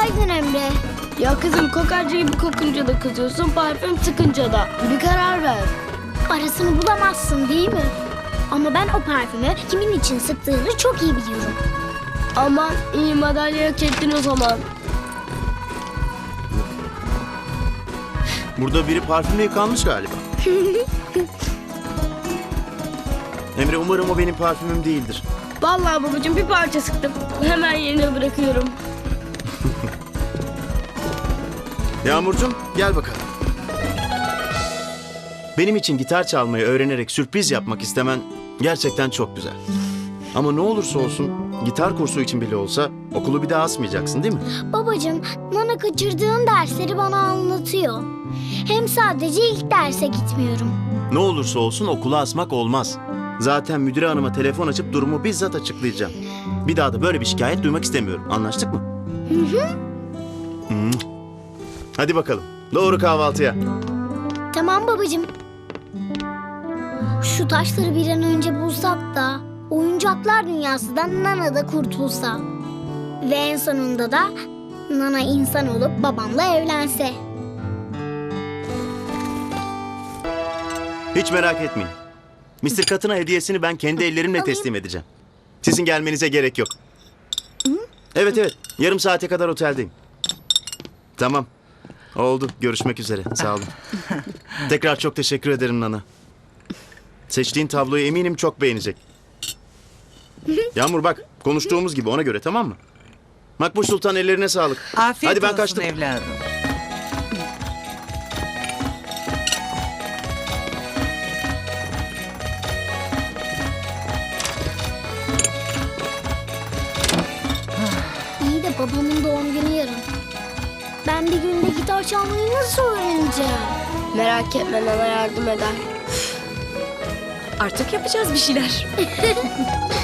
söyleseydin Emre. Ya kızım kokarca gibi kokunca da kızıyorsun, parfüm sıkınca da. Bir karar ver. Arasını bulamazsın değil mi? Ama ben o parfümü kimin için sıktığını çok iyi biliyorum. Aman iyi madalya hak ettin o zaman. Burada biri parfümle yıkanmış galiba. Emre umarım o benim parfümüm değildir. Vallahi babacığım bir parça sıktım. Hemen yerine bırakıyorum. Yağmurcuğum gel bakalım. Benim için gitar çalmayı öğrenerek sürpriz yapmak istemen gerçekten çok güzel. Ama ne olursa olsun gitar kursu için bile olsa okulu bir daha asmayacaksın değil mi? Babacığım, Nana kaçırdığın dersleri bana anlatıyor. Hem sadece ilk derse gitmiyorum. Ne olursa olsun okula asmak olmaz. Zaten müdüre hanıma telefon açıp durumu bizzat açıklayacağım. Bir daha da böyle bir şikayet duymak istemiyorum. Anlaştık mı? Hı hı. Hadi bakalım. Doğru kahvaltıya. Tamam babacığım. Şu taşları bir an önce bulsak da oyuncaklar dünyasından Nana da kurtulsa. Ve en sonunda da Nana insan olup babamla evlense. Hiç merak etmeyin. Mr. Katına hediyesini ben kendi ellerimle teslim edeceğim. Sizin gelmenize gerek yok. Evet evet. Yarım saate kadar oteldeyim. Tamam. Oldu. Görüşmek üzere. Sağ olun. Tekrar çok teşekkür ederim Nana. Seçtiğin tabloyu eminim çok beğenecek. Yağmur bak konuştuğumuz gibi ona göre tamam mı? Makbuş Sultan ellerine sağlık. Afiyet Hadi ben olsun kaçtım. evladım. Babamın doğum günü yarın. Ben bir günde gitar çalmayı nasıl öğreneceğim? Merak etme Nana yardım eder. Artık yapacağız bir şeyler.